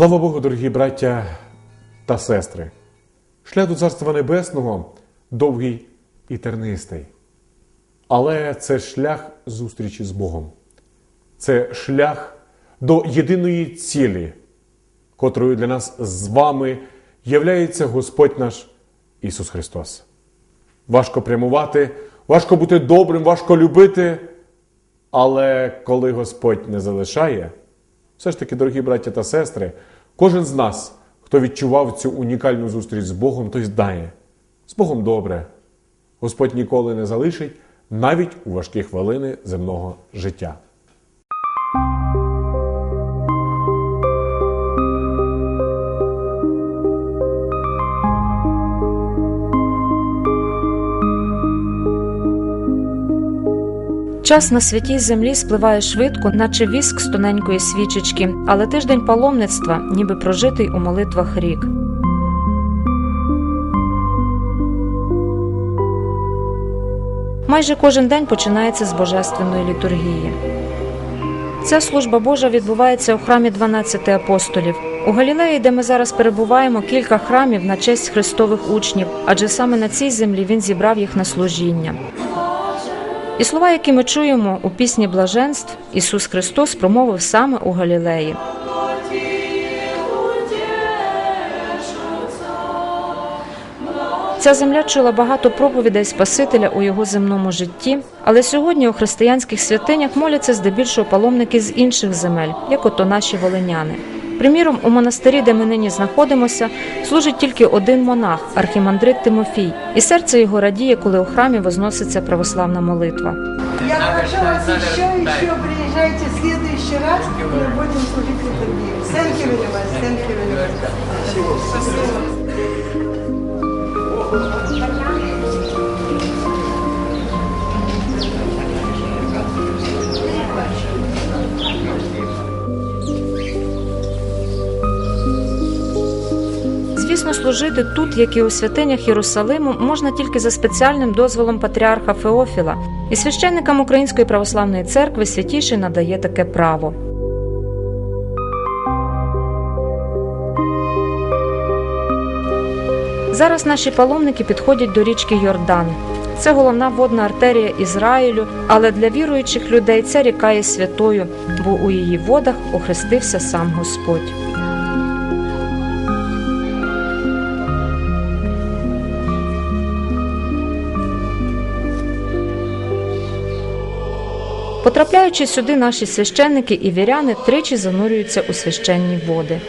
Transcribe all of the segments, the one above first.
Слава Богу, дорогі браття та сестри! Шлях до Царства Небесного довгий і тернистий. Але це шлях зустрічі з Богом. Це шлях до єдиної цілі, котрою для нас з вами являється Господь наш Ісус Христос. Важко прямувати, важко бути добрим, важко любити. Але коли Господь не залишає, все ж таки, дорогі браття та сестри, кожен з нас, хто відчував цю унікальну зустріч з Богом, той знає, з Богом добре. Господь ніколи не залишить навіть у важкі хвилини земного життя. Час на святій землі спливає швидко, наче віск з тоненької свічечки, але тиждень паломництва, ніби прожитий у молитвах рік. Майже кожен день починається з божественної літургії. Ця служба Божа відбувається у храмі 12 апостолів. У Галілеї, де ми зараз перебуваємо, кілька храмів на честь Христових учнів, адже саме на цій землі він зібрав їх на служіння. І слова, які ми чуємо у пісні блаженств, Ісус Христос промовив саме у Галілеї. Ця земля чула багато проповідей Спасителя у його земному житті, але сьогодні у християнських святинях моляться здебільшого паломники з інших земель, як ото наші волиняни. Приміром, у монастирі, де ми нині знаходимося, служить тільки один монах, архімандрит Тимофій, і серце його радіє, коли у храмі возноситься православна молитва. Я прошу вас еще, еще приезжайте в следующий раз, и мы будем служить литургию. Thank you very much. Звісно, служити тут, як і у святинях Єрусалиму, можна тільки за спеціальним дозволом патріарха Феофіла, і священникам Української православної церкви святіший надає таке право. Зараз наші паломники підходять до річки Йордан. Це головна водна артерія Ізраїлю, але для віруючих людей ця ріка є святою, бо у її водах охрестився сам Господь. Потрапляючи сюди, наші священники і віряни тричі занурюються у священні води.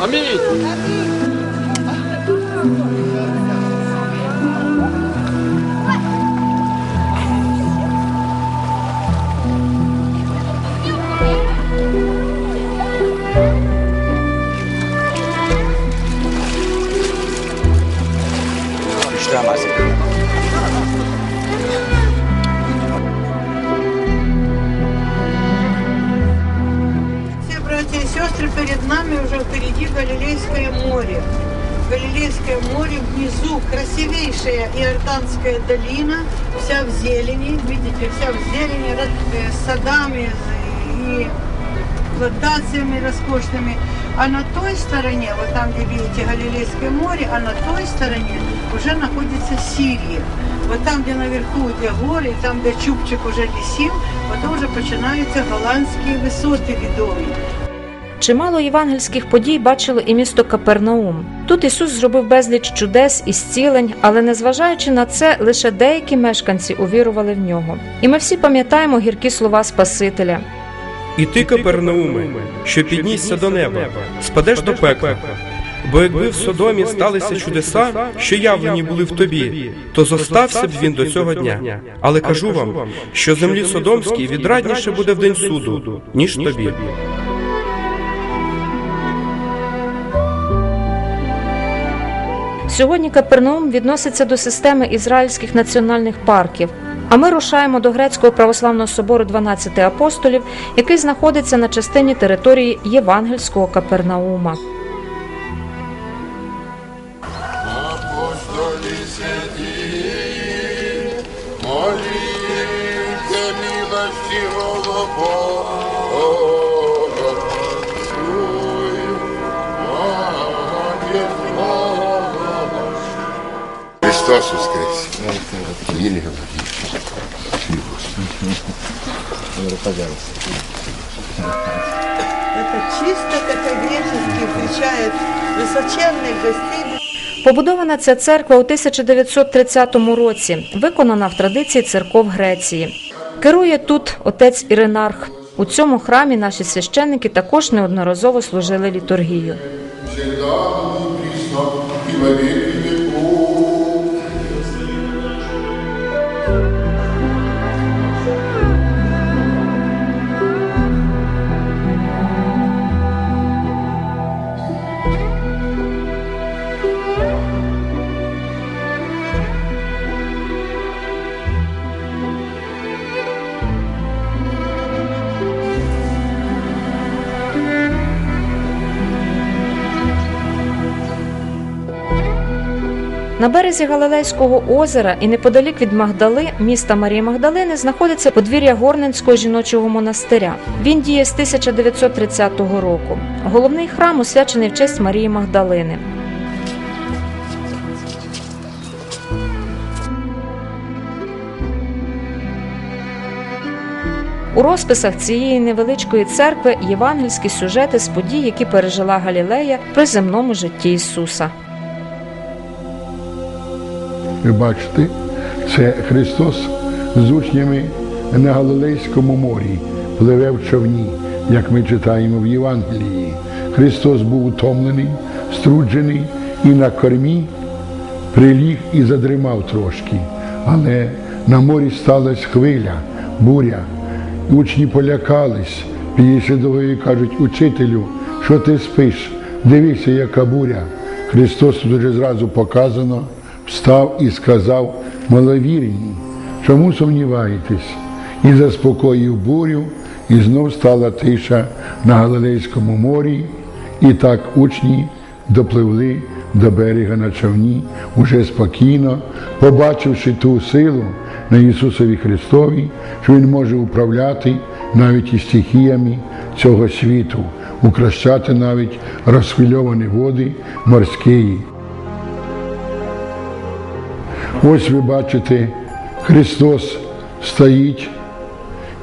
Аминь. Все А на той стороне, вот там, где видите Галилейское море, а на той стороне уже находится Сирия. Вот там, где наверху, где горы, там, где Чубчик уже лісів, потом вже починаються голландські висоти відомі. Чимало євангельських подій бачило і місто Капернаум. Тут Ісус зробив безліч чудес і зцілень, але незважаючи на це, лише деякі мешканці увірували в нього. І ми всі пам'ятаємо гіркі слова Спасителя. І ти, Капернауме, що піднісся до неба, спадеш до пекла. Бо якби в Содомі сталися чудеса, що явлені були в тобі, то зостався б він до цього дня. Але кажу вам, що землі Содомській відрадніше буде в день суду, ніж тобі. Сьогодні Капернаум відноситься до системи ізраїльських національних парків. А ми рушаємо до грецького православного собору 12 апостолів, який знаходиться на частині території Євангельського Капернаума. Христос воскрес. Еле. Это чисто категорически включает височенних гостей. Побудована ця церква у 1930 році, виконана в традиції церков Греції. Керує тут отець Іринарх. У цьому храмі наші священники також неодноразово служили літургію. На березі Галилейського озера і неподалік від Магдали, міста Марії Магдалини, знаходиться подвір'я Горненського жіночого монастиря. Він діє з 1930 року. Головний храм освячений в честь Марії Магдалини. У розписах цієї невеличкої церкви євангельські сюжети з подій, які пережила Галілея при земному житті Ісуса. Ви бачите, це Христос з учнями на Галилейському морі пливе в човні, як ми читаємо в Євангелії. Христос був утомлений, струджений і на кормі приліг і задримав трошки. Але на морі сталася хвиля, буря. Учні полякались, підійшли до і кажуть, учителю, що ти спиш? Дивися, яка буря. Христос тут вже зразу показано, встав і сказав, маловірні, чому сумніваєтесь? І заспокоїв бурю, і знов стала тиша на Галилейському морі, і так учні допливли до берега на човні уже спокійно, побачивши ту силу на Ісусові Христові, що Він може управляти навіть і стихіями цього світу, укращати навіть розхвильовані води морські. Ось ви бачите, Христос стоїть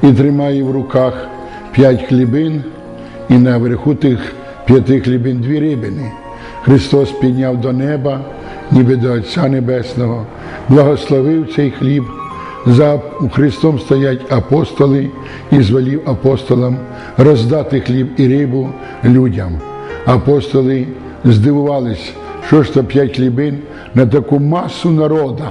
і тримає в руках п'ять хлібин, і наверху тих п'яти хлібин дві рибини. Христос підняв до неба, ніби до Отця Небесного, благословив цей хліб. За Христом стоять апостоли і звелів апостолам роздати хліб і рибу людям. Апостоли здивувались, що ж то п'ять хлібин на таку масу народа.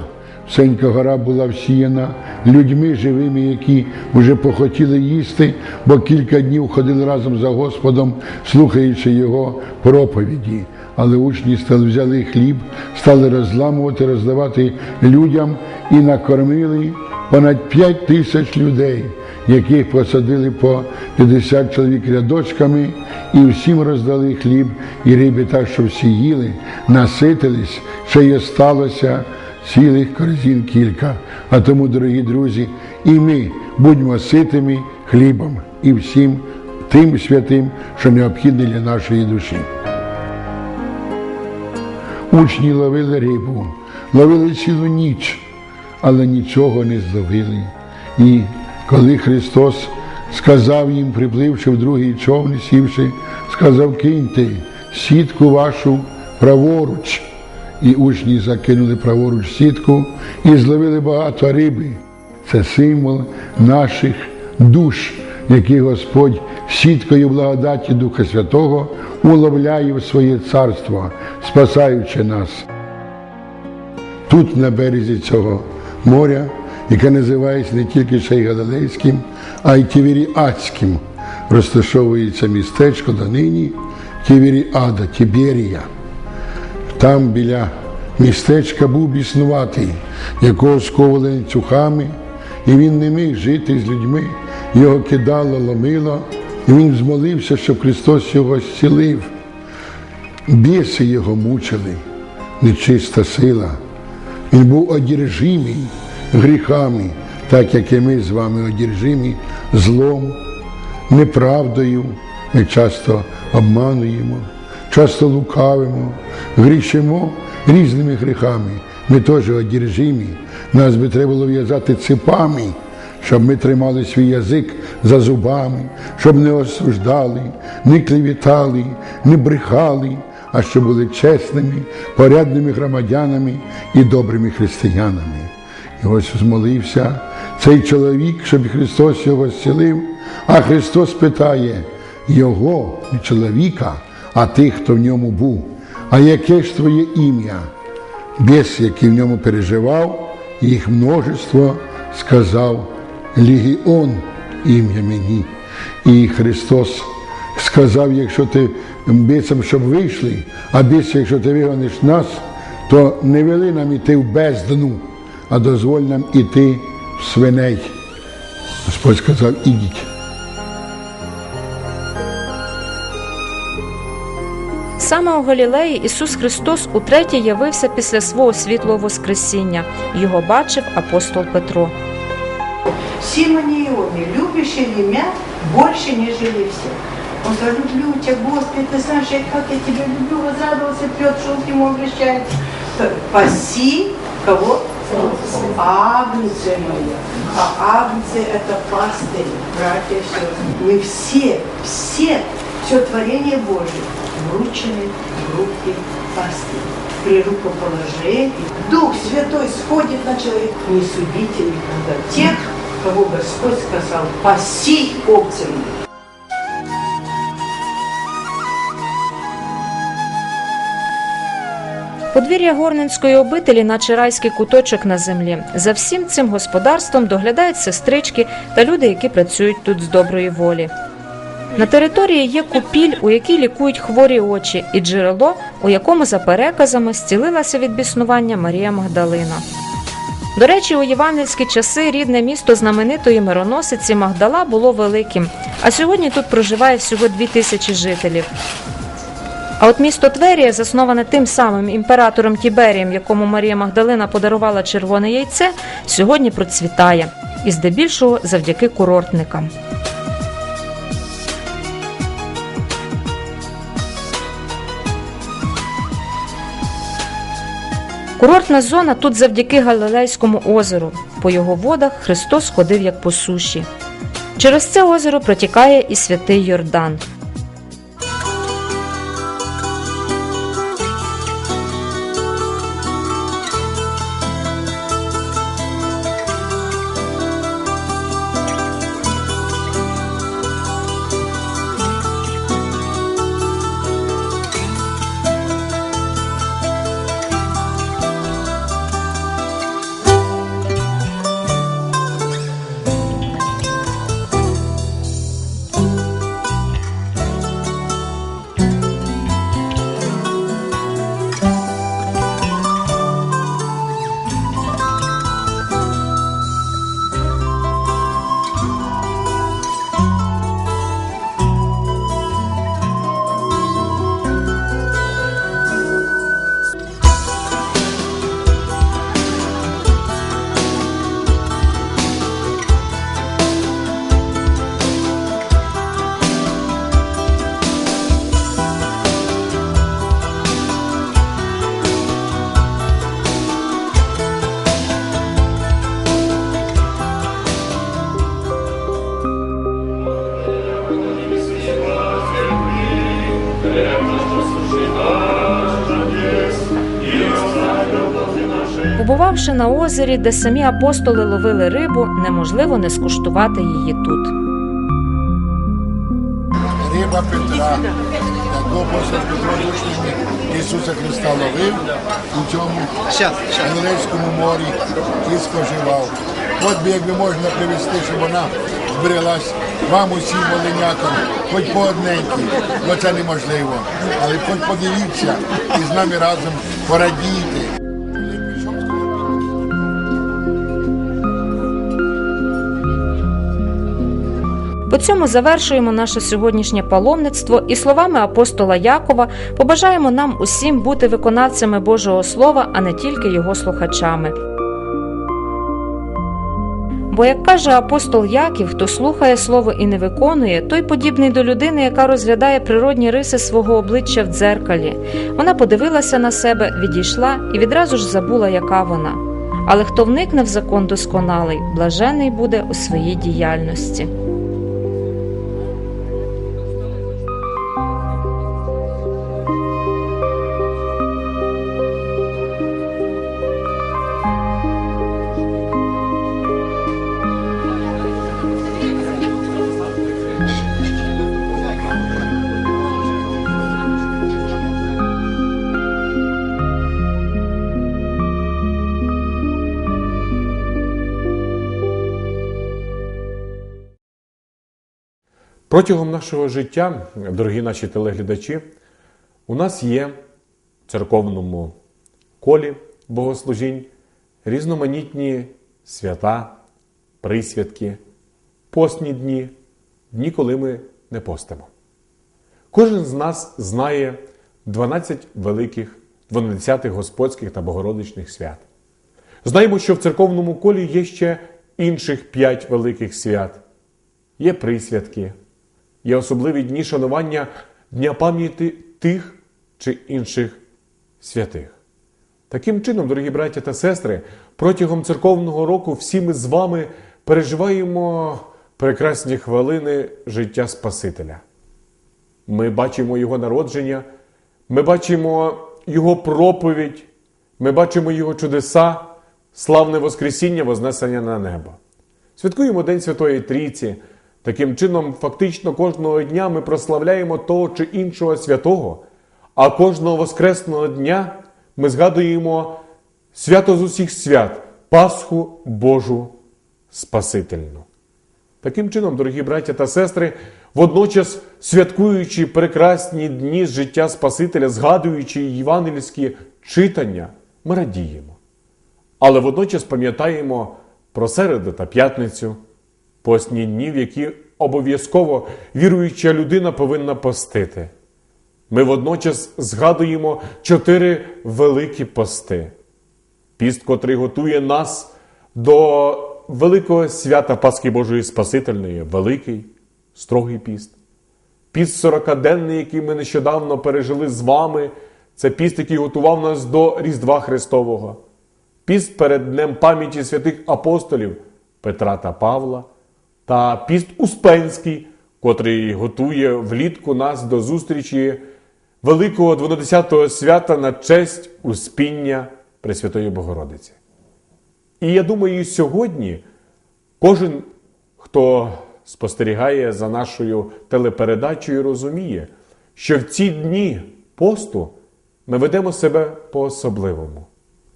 Всенька гора була всіяна людьми живими, які вже похотіли їсти, бо кілька днів ходили разом за Господом, слухаючи Його проповіді. Але учні стали взяли хліб, стали розламувати, роздавати людям і накормили понад п'ять тисяч людей, яких посадили по 50 чоловік рядочками, і всім роздали хліб і риби, так що всі їли, наситились, ще й осталося цілих корзин кілька. А тому, дорогі друзі, і ми будьмо ситими хлібом і всім тим святим, що необхідне для нашої душі. Учні ловили рибу, ловили цілу ніч, але нічого не зловили. І коли Христос сказав їм, припливши в другий човен, сівши, сказав, киньте сітку вашу праворуч. І учні закинули праворуч сітку і зловили багато риби. Це символ наших душ, які Господь сіткою благодаті Духа Святого уловляє в своє царство, спасаючи нас. Тут, на березі цього моря, яке називається не тільки ще а й Тіверіадським, розташовується містечко донині Тіверіада, Тіберія. Там біля містечка був біснуватий, якого сковували ланцюгами, і він не міг жити з людьми, його кидало, ломило, і він змолився, щоб Христос його зцілив. Біси його мучили, нечиста сила. Він був одержимий гріхами, так як і ми з вами одержимі злом, неправдою. Ми часто обмануємо, часто лукавимо, грішимо різними гріхами. Ми теж одержимі. Нас би треба було в'язати ципами, щоб ми тримали свій язик за зубами, щоб не осуждали, не клевітали, не брехали, а щоб були чесними, порядними громадянами і добрими християнами. Ось змолився цей чоловік, щоб Христос його зцілив, а Христос питає його, чоловіка, а тих, хто в ньому був. А яке ж твоє ім'я? Бес, який в ньому переживав, їх множество сказав Легіон ім'я мені. І Христос сказав, якщо ти бісом, щоб вийшли, а біс, якщо ти вигониш нас, то не вели нам іти в бездну, а дозволь нам іти в свиней. Господь сказав, ідіть. Саме у Галілеї Ісус Христос утретє явився після свого світлого Воскресіння. Його бачив апостол Петро. Симоне Ионе, любящий меня больше, нежели все. Он сказал, люблю тебя, Господи, ты знаешь, я- как я тебя люблю, возрадовался Петр, что он к нему обращается. Паси кого? Агнцы моя. А агнцы это пастыри, братья сестры. Мы все, все, все творение Божие вручены в руки пастыря. При рукоположении Дух Святой сходит на человека, не судите никогда тех, кого Господь сказал, паси овцы Подвір'я Горненської обителі, наче райський куточок на землі. За всім цим господарством доглядають сестрички та люди, які працюють тут з доброї волі. На території є купіль, у якій лікують хворі очі, і джерело, у якому за переказами зцілилася від біснування Марія Магдалина. До речі, у євангельські часи рідне місто знаменитої мироносиці Магдала було великим, а сьогодні тут проживає всього дві тисячі жителів. А от місто Тверія, засноване тим самим імператором Тіберієм, якому Марія Магдалина подарувала червоне яйце, сьогодні процвітає і здебільшого завдяки курортникам. Курортна зона тут завдяки Галилейському озеру. По його водах Христос ходив як по суші. Через це озеро протікає і святий Йордан. Побувавши на озері, де самі апостоли ловили рибу, неможливо не скуштувати її тут. Риба Петра, яку апостол Петро Ісуса Христа ловив у цьому Галилейському морі і споживав. От би якби можна привезти, щоб вона збереглась вам усім волинякам, хоч по одненькій, бо це неможливо. Але хоч подивіться і з нами разом порадійте. По цьому завершуємо наше сьогоднішнє паломництво і словами апостола Якова побажаємо нам усім бути виконавцями Божого Слова, а не тільки його слухачами. Бо, як каже апостол Яків, хто слухає слово і не виконує, той подібний до людини, яка розглядає природні риси свого обличчя в дзеркалі. Вона подивилася на себе, відійшла і відразу ж забула, яка вона. Але хто вникне в закон досконалий, блажений буде у своїй діяльності. Протягом нашого життя, дорогі наші телеглядачі, у нас є в церковному колі богослужінь різноманітні свята, присвятки, постні дні, дні, коли ми не постимо. Кожен з нас знає 12 великих, 12 господських та богородичних свят. Знаємо, що в церковному колі є ще інших 5 великих свят. Є присвятки, є особливі дні шанування Дня пам'яті тих чи інших святих. Таким чином, дорогі браття та сестри, протягом церковного року всі ми з вами переживаємо прекрасні хвилини життя Спасителя. Ми бачимо Його народження, ми бачимо Його проповідь, ми бачимо Його чудеса, славне Воскресіння, Вознесення на небо. Святкуємо День Святої Трійці. Таким чином, фактично кожного дня ми прославляємо того чи іншого святого, а кожного Воскресного дня ми згадуємо свято з усіх свят, Пасху Божу Спасительну. Таким чином, дорогі браття та сестри, водночас святкуючи прекрасні дні з життя Спасителя, згадуючи євангельські читання, ми радіємо. Але водночас пам'ятаємо про середу та п'ятницю, постні дні, в які обов'язково віруюча людина повинна постити. Ми водночас згадуємо чотири великі пости. Піст, котрий готує нас до великого свята Пасхи Божої Спасительної, великий, строгий піст. Піст сорокаденний, який ми нещодавно пережили з вами, це піст, який готував нас до Різдва Христового. Піст перед Днем пам'яті святих апостолів Петра та Павла, та піст Успенський, котрий готує влітку нас до зустрічі великого 12-го свята на честь Успіння Пресвятої Богородиці. І я думаю, сьогодні кожен, хто спостерігає за нашою телепередачею, розуміє, що в ці дні посту ми ведемо себе по-особливому.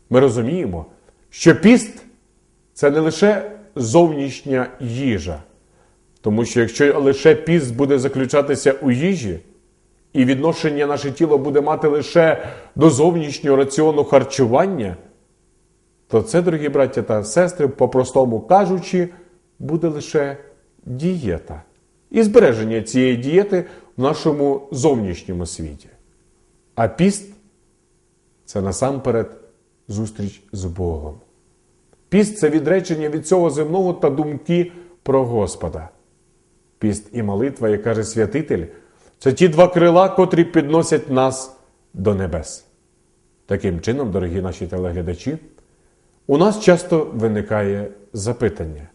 Ми розуміємо, що піст це не лише зовнішня їжа. Тому що якщо лише піст буде заключатися у їжі, і відношення наше тіло буде мати лише до зовнішнього раціону харчування, то це, дорогі браття та сестри, по-простому кажучи, буде лише дієта. І збереження цієї дієти в нашому зовнішньому світі. А піст це насамперед зустріч з Богом. Піст це відречення від цього земного та думки про Господа. Піст і молитва, як каже святитель, це ті два крила, котрі підносять нас до небес. Таким чином, дорогі наші телеглядачі, у нас часто виникає запитання,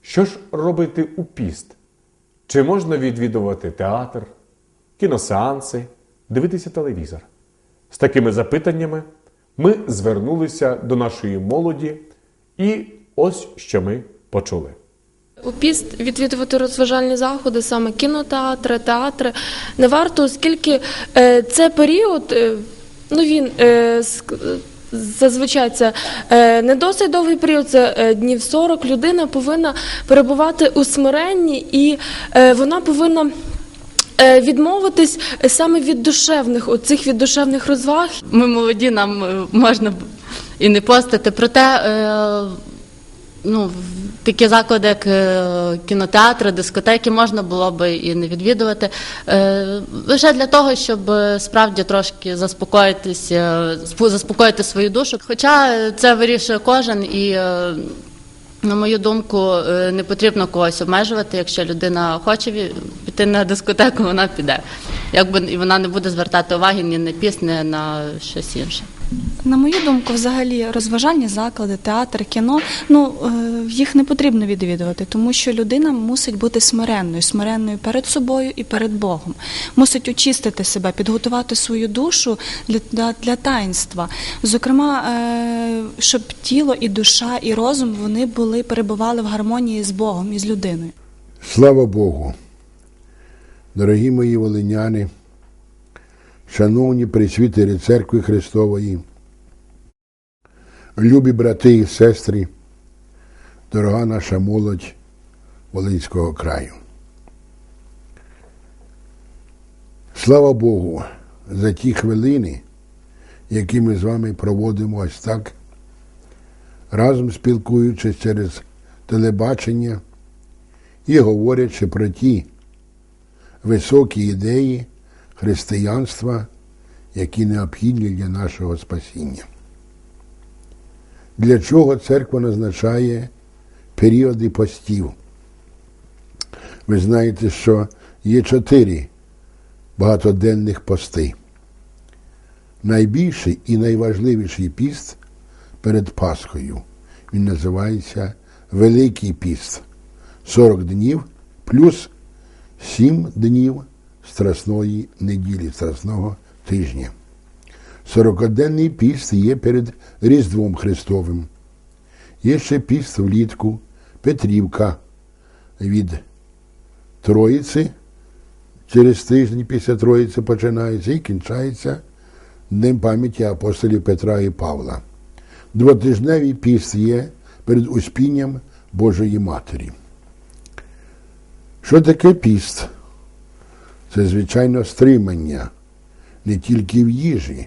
що ж робити у піст? Чи можна відвідувати театр, кіносеанси, дивитися телевізор? З такими запитаннями ми звернулися до нашої молоді, і ось що ми почули. У піст відвідувати розважальні заходи, саме кінотеатри, театри не варто, оскільки е, це період, е, ну він е, ск- зазвичай це е, не досить довгий період, це е, днів 40. Людина повинна перебувати у смиренні і е, вона повинна. Відмовитись саме від душевних, оцих від душевних розваг, Ми молоді, нам можна і не постити. Проте е, ну, такі заклади, як е, кінотеатри, дискотеки, можна було би і не відвідувати. Е, лише для того, щоб справді трошки заспокоїтись, е, заспокоїти свою душу. Хоча це вирішує кожен і. на мою думку, не потрібно когось обмежувати. Якщо людина хоче піти на дискотеку, вона піде. Якби і вона не буде звертати уваги ні на пісню, ні на щось інше. На мою думку, взагалі розважальні заклади, театр, кіно ну е, їх не потрібно відвідувати, тому що людина мусить бути смиренною, смиренною перед собою і перед Богом. Мусить очистити себе, підготувати свою душу для, для, для таїнства. Зокрема, е, щоб тіло і душа, і розум вони були перебували в гармонії з Богом і з людиною. Слава Богу! Дорогі мої волиняни, шановні присвітері Церкви Христової, любі брати і сестри, дорога наша молодь Волинського краю. Слава Богу за ті хвилини, які ми з вами проводимо ось так, разом спілкуючись через телебачення і говорячи про ті високі ідеї християнства, які необхідні для нашого спасіння. Для чого церква назначає періоди постів? Ви знаєте, що є чотири багатоденних пости. Найбільший і найважливіший піст перед Пасхою. Він називається Великий піст. 40 днів плюс 7 днів Страсної неділі, Страсного тижня. Сорокоденний піст є перед Різдвом Христовим. Є ще піст влітку, Петрівка від Троїці. Через тиждень після Троїці починається і кінчається Днем пам'яті апостолів Петра і Павла. Двотижневий піст є перед Успінням Божої Матері. Що таке піст? Це, звичайно, стримання. Не тільки в їжі,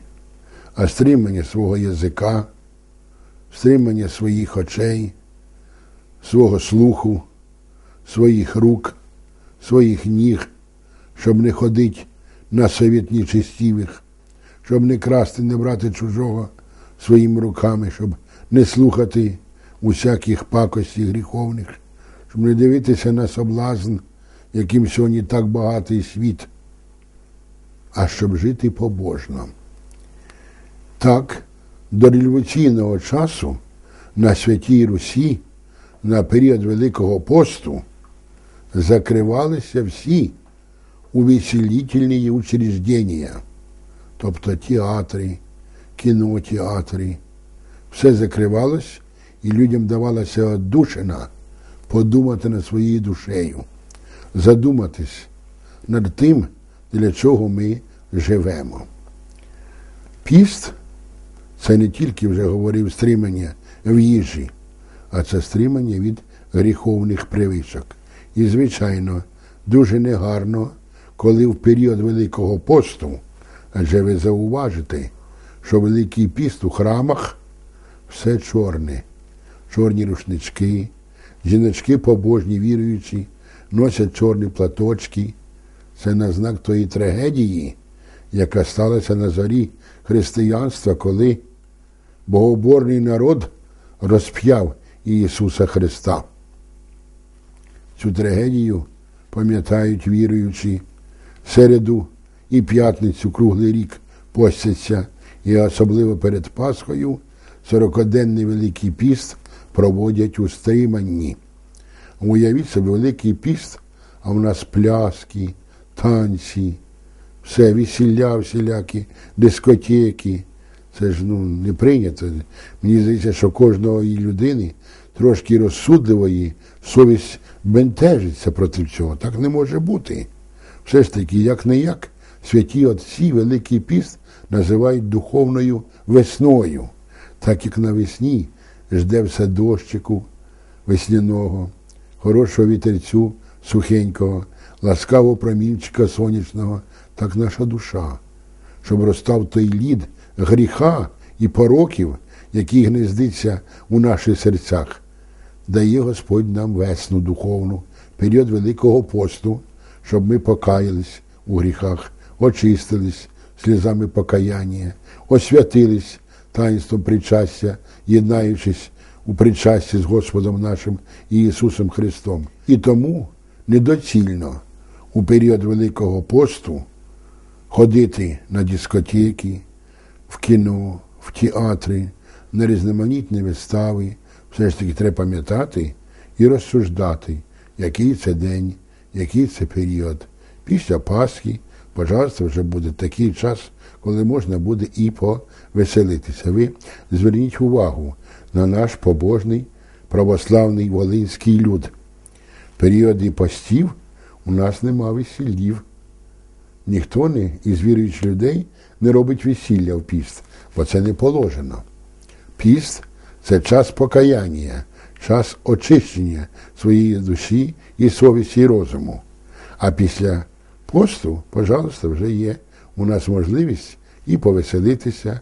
а стримання свого язика, стримання своїх очей, свого слуху, своїх рук, своїх ніг, щоб не ходити на совіт нечистівих, щоб не красти, не брати чужого своїми руками, щоб не слухати усяких пакостей гріховних, щоб не дивитися на соблазн, яким сьогодні так багатий світ, а щоб жити побожно. Так, до революційного часу на Святій Русі, на період Великого посту, закривалися всі увеселительні учреждення, тобто театри, кінотеатри. Все закривалось, і людям давалася одушина подумати над своєю душею, задуматись над тим, для чого ми живемо. Піст це не тільки вже говорив стримання в їжі, а це стримання від гріховних привичок. І, звичайно, дуже негарно, коли в період Великого посту, адже ви зауважите, що Великий піст у храмах все чорне, чорні рушнички, жіночки побожні віруючі, носять чорні платочки. Це на знак тої трагедії, яка сталася на зорі християнства, коли богоборний народ розп'яв Ісуса Христа. Цю трагедію пам'ятають віруючі середу і п'ятницю круглий рік постяться, і особливо перед Пасхою сорокоденний Великий піст проводять у стриманні. Уявіть собі, Великий піст, а в нас пляски, танці, все, весілля всілякі, дискотеки. Це ж ну, не прийнято. Мені здається, що кожного людини трошки розсудливої совість бентежиться проти цього. Так не може бути. Все ж таки, як не як, святі отці Великий піст називають духовною весною, так як навесні жде все дощику весняного, хорошого вітерцю сухенького, ласкавого промінчика сонячного, так наша душа, щоб розстав той лід гріха і пороків, який гнездиться у наших серцях. Дає Господь нам весну духовну, період Великого посту, щоб ми покаялись у гріхах, очистились сльозами покаяння, освятились таїнством причастя, єднаючись у причасті з Господом нашим Ісусом Христом. І тому недоцільно у період Великого посту ходити на дискотеки, в кіно, в театри, на різноманітні вистави. Все ж таки треба пам'ятати і розсуждати, який це день, який це період. Після Пасхи, пожалуйста, вже буде такий час, коли можна буде і повеселитися. Ви зверніть увагу на наш побожний православний волинський люд. В періоди постів у нас нема весіллів. Ніхто не із віруючих людей не робить весілля в піст, бо це не положено. Піст це час покаяння, час очищення своєї душі і совісті і розуму. А після посту, пожалуйста, вже є у нас можливість і повеселитися,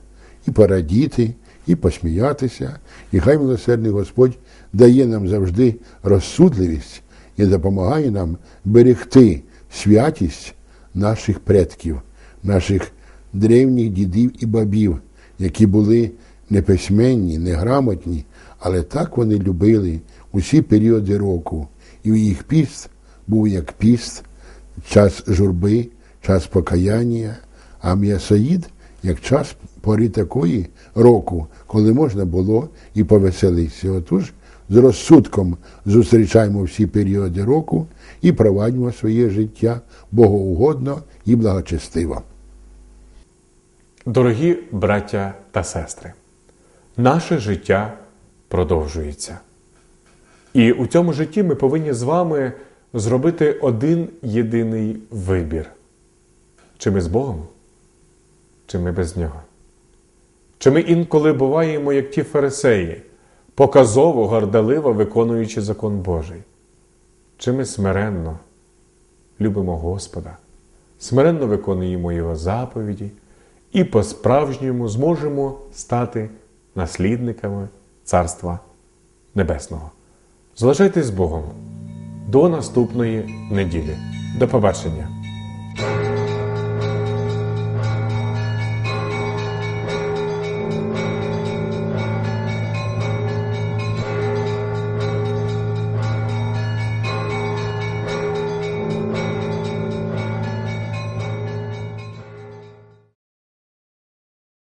і порадіти, і посміятися. І хай милосердний Господь дає нам завжди розсудливість і допомагає нам берегти святість наших предків, наших древніх дідів і бабів, які були неписьменні, неграмотні, але так вони любили усі періоди року. І їх піст був як піст, час журби, час покаяння, а м'ясоїд як час пори такої року, коли можна було і повеселитися. Отож, з розсудком зустрічаємо всі періоди року і провадимо своє життя богоугодно і благочестиво. Дорогі браття та сестри, наше життя продовжується. І у цьому житті ми повинні з вами зробити один єдиний вибір: чи ми з Богом, чи ми без Нього. Чи ми інколи буваємо, як ті фарисеї, показово, горделиво виконуючи закон Божий? Чи ми смиренно любимо Господа, смиренно виконуємо Його заповіді і по-справжньому зможемо стати наслідниками Царства Небесного. Залишайтесь з Богом. До наступної неділі. До побачення!